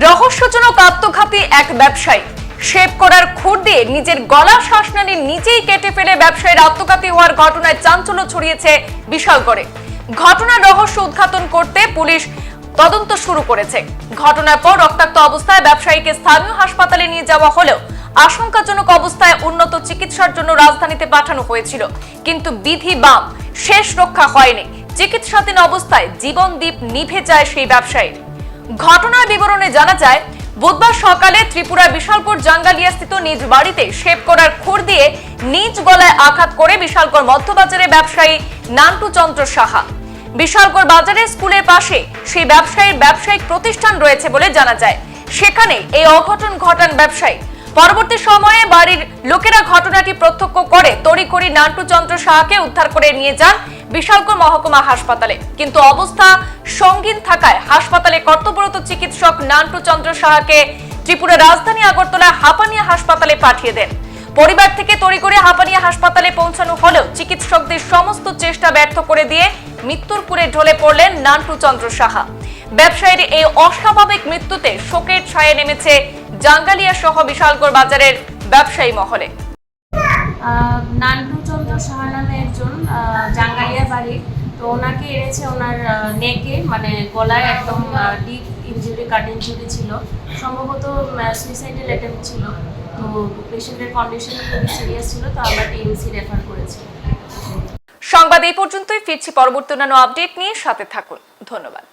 রহস্যজনক আত্মঘাতী এক ব্যবসায়ী। শেভ করার খুর দিয়ে নিজের গলা শ্বাসনালী নিজেই কেটে ফেলে ব্যবসায়ীর আত্মঘাতী হওয়ার ঘটনায় চাঞ্চল্য ছড়িয়েছে বিশালগড়ে। ঘটনার রহস্য উদ্ঘাটন করতে পুলিশ তদন্ত শুরু করেছে। ঘটনার পর রক্তাক্ত অবস্থায় ব্যবসায়ীকে স্থানীয় হাসপাতালে নিয়ে যাওয়া হলেও আশঙ্কাজনক অবস্থায় উন্নত চিকিৎসার জন্য রাজধানীতে পাঠানো হয়েছিল। কিন্তু বিধি বাম, শেষ রক্ষা হয়নি। চিকিৎসাধীন অবস্থায় জীবন দ্বীপ নিভে যায় সেই ব্যবসায়ীর। ঘটনার বিবরণে জানা যায়, বুধবার সকালে ত্রিপুরা বিশালপুর জাঙ্গালিয়া স্থিত নিজ বাড়িতে শেভ করার খুর দিয়ে নিজ গলায় আঘাত করে বিশালগড় মধ্যবাজারে ব্যবসায়ী নান্টু চন্দ্র সাহা। বিশালগড় বাজারের স্কুলের পাশে সেই ব্যবসায়ীর ব্যবসায়িক প্রতিষ্ঠান রয়েছে বলে জানা যায়। সেখানে এই অঘটন ঘটান ব্যবসায়ী। পরবর্তী সময়ে বাড়ির লোকেরা ঘটনাটি প্রত্যক্ষ করে তড়িঘড়ি নান্টু চন্দ্র সাহাকে উদ্ধার করে নিয়ে যান বিশালগড় মহকুমা হাসপাতালে। কিন্তু অবস্থা সঙ্গীন থাকায় হাসপাতালে কর্তব্যরত চিকিৎসক নান্টু চন্দ্র সাহাকে ত্রিপুরা রাজধানী আগরতলা হাপানিয়া হাসপাতালে পাঠিয়ে দেন। পরিবার থেকে তড়িঘড়ি হাপানিয়া হাসপাতালে পৌঁছানো হলেও চিকিৎসকদের সমস্ত চেষ্টা ব্যর্থ করে দিয়ে মৃত্যুর কুলে ঢলে পড়লেন নান্টু চন্দ্র সাহা। ব্যবসায়ীর এই অস্বাভাবিক মৃত্যুতে শোকের ছায়ে নেমেছে জাঙ্গালিয়া সহ বিশালগড় বাজারের ব্যবসায়ী মহলে। নান্টু চন্দ্র সাহা নামে একজন জাঙ্গালিয়া বাড়ির তো ওনাকে এনেছে ওনার নেকে মানে গলায় একদম ডিপ ইঞ্জুরি কাট ইঞ্জুরি ছিল। সম্ভবত সুইসাইডের অ্যাটেম্প ছিল। তো পেশেন্টের কন্ডিশন খুবই সিরিয়াস ছিল, তো আমরা টিএমসি রেফার করেছি। সংবাদ এই পর্যন্তই। ফিরছি পরবর্তী অন্যান্য আপডেট নিয়ে। সাথে থাকুন। ধন্যবাদ।